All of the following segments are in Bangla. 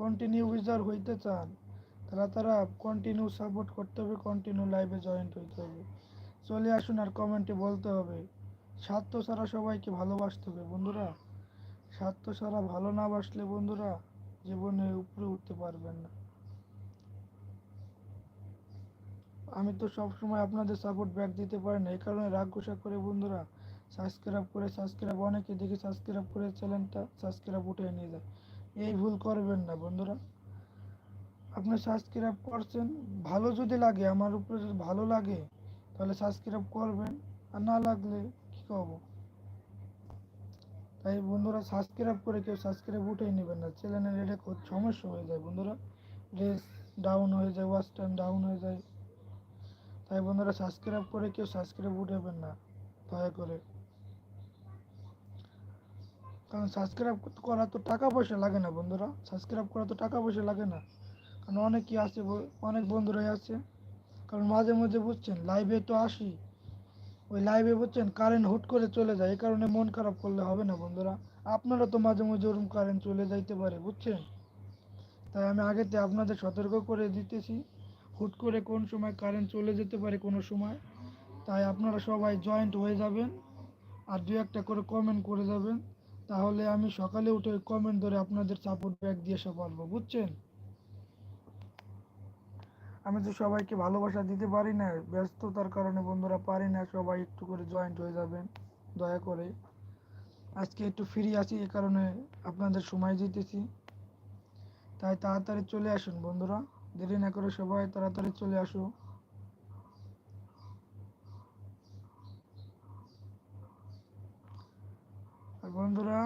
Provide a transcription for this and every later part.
কন্টিনিউ ইউজার হইতে চান, তারা তারা কন্টিনিউ সাপোর্ট করতে হবে কন্টিনিউ লাইভে জয়েন্ট হইতে হবে। চলে আসুন আর কমেন্টে বলতে হবে, স্বার্থ ছাড়া সবাইকে ভালোবাসতে হবে বন্ধুরা। স্বার্থ ছাড়া ভালো না বাসলে বন্ধুরা জীবনে উপরে উঠতে পারবেন না। আমি তো সব সময় আপনাদের সাপোর্ট ব্যাক দিতে পারি না, এই কারণে রাগ গোসা করে বন্ধুরা সাবস্ক্রাইব করে সাবস্ক্রাইব অনেকে দেখে সাবস্ক্রাইব করে চ্যানেলটা সাবস্ক্রাইব উঠে নিয়ে যায়। এই ভুল করবেন না, বন্ধুরা। আপনি সাবস্ক্রাইব করছেন, ভালো যদি লাগে, আমার উপরে যদি ভালো লাগে, তাহলে সাবস্ক্রাইব করবেন, আর না লাগলে কী করব? তাই বন্ধুরা সাবস্ক্রাইব করে কেউ সাবস্ক্রাইব উঠেই নেবেন না। চ্যানেলের এটা সমস্যা হয়ে যায়, বন্ধুরা। রেস ডাউন হয়ে যায় ওয়াচ টাইম ডাউন হয়ে যায়। তাই বন্ধুরা সাবস্ক্রাইব করে কেউ সাবস্ক্রাইব উঠাবেন না, দয়া করে। কারণ সাবস্ক্রাইব করা তো টাকা পয়সা লাগে না বন্ধুরা। সাবস্ক্রাইব করা তো টাকা পয়সা লাগে না। কারণ অনেকই আছে অনেক বন্ধুরাই আছে। কারণ মাঝে মাঝে বুঝছেন লাইভে তো আসি। ওই লাইভে বুঝছেন কারেন্ট হুট করে চলে যায়। এই কারণে মন খারাপ করলে হবে না বন্ধুরা। আপনারা তো মাঝে মাঝে ওরকম কারেন্ট চলে যাইতে পারে, বুঝছেন? তাই আমি আগেতে আপনাদের সতর্ক করে দিতেছি। হুট করে কোন সময় কারেন্ট চলে যেতে পারে কোনো সময়। তাই আপনারা সবাই জয়েন্ট হয়ে যাবেন। আর দু একটা করে কমেন্ট করে যাবেন। তাহলে আমি সকালে উঠে কমেন্ট ধরে আপনাদের সাপোর্ট ব্যাক দিয়ে এসে পারব বুঝছেন? আমি তো সবাইকে ভালোবাসা দিতে পারি না, ব্যস্ততার কারণে বন্ধুরা পারি না, সবাই একটু করে জয়েন্ট হয়ে যাবেন, দয়া করে। আজকে একটু ফ্রি আছি, এ কারণে আপনাদের সময় দিতেছি। তাই তাড়াতাড়ি চলে আসুন বন্ধুরা, দেরি না করে সবাই তাড়াতাড়ি চলে আসো আর বন্ধুরা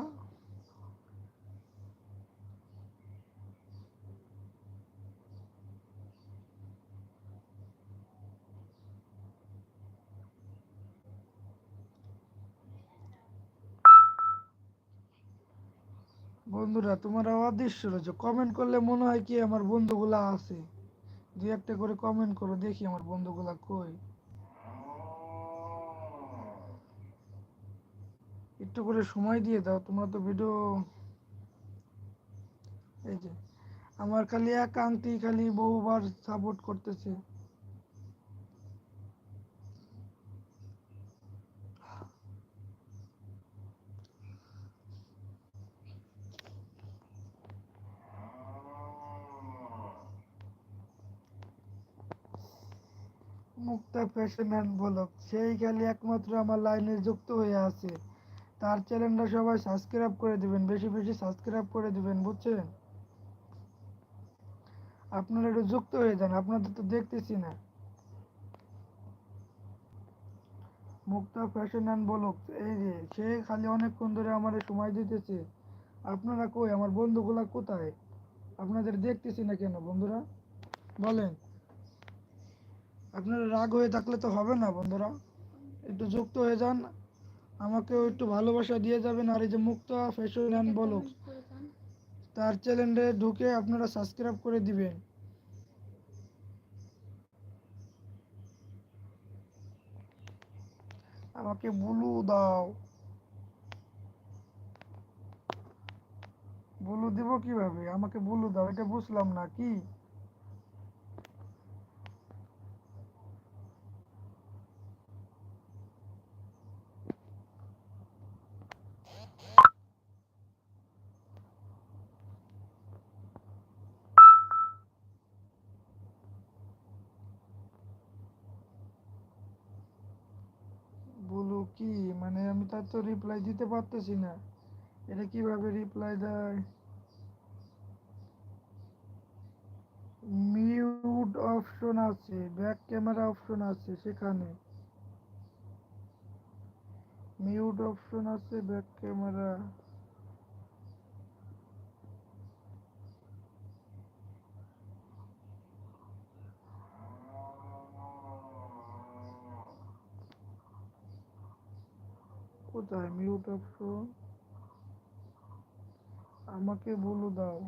বন্ধুরা, তোমরা অদৃশ্য রয়েছে কমেন্ট করলে মনে হয় কি আমার বন্ধুগুলা আছে। দু একটা করে কমেন্ট করো, দেখি আমার বন্ধুগুলা কই। একটু করে সময় দিয়ে দাও, তোমরা তো ভিডিও এই যে, আমার খালি এক আংটি খালি বহুবার সাপোর্ট করতেছে। মুক্তা ফ্যাশন অ্যান্ড ব্লগ সেই খালি একমাত্র আমার লাইনে যুক্ত হয়ে আছে। তার চ্যানেলটা সবাই সাবস্ক্রাইব করে দিবেন, বেশি বেশি সাবস্ক্রাইব করে দিবেন, বুঝছেন? আপনারা একটু যুক্ত হয়ে যান, আপনাদের তো দেখতেছি না। মুক্তা ফ্যাশন অ্যান্ড ব্লগ এই যে, সে খালি অনেকক্ষণ ধরে আমার সময় দিতেছে। আপনারা কই, আমার বন্ধুগুলা কোথায়? আপনাদের দেখতেছি না কেন, বন্ধুরা? বলেন। আপনারা রাগ হয়ে থাকলে তো হবে না, বন্ধুরা। একটু যুক্ত হয়ে যান। আমাকেও একটু ভালোবাসা দিয়ে যাবেন। আর এই যে মুক্তা ফ্যাশন অ্যান্ড ব্লগ তার চ্যানেলে ঢুকে আপনারা সাবস্ক্রাইব করে দিবেন। আমাকে বুলু দাও। বুলু দিব কীভাবে? আমাকে বুলু দাও, এটা বুঝলাম না, কি বলো কি মানে আমি তার তো রিপ্লাই দিতে পারতেছি না। এটা কীভাবে রিপ্লাই দেয়? মিউট অপশন আছে ব্যাক ক্যামেরা অপশন আছে সেখানে। মিউট অপশন আছে ব্যাক ক্যামেরা কোথায়? মিউট আমাকে বলে দাও।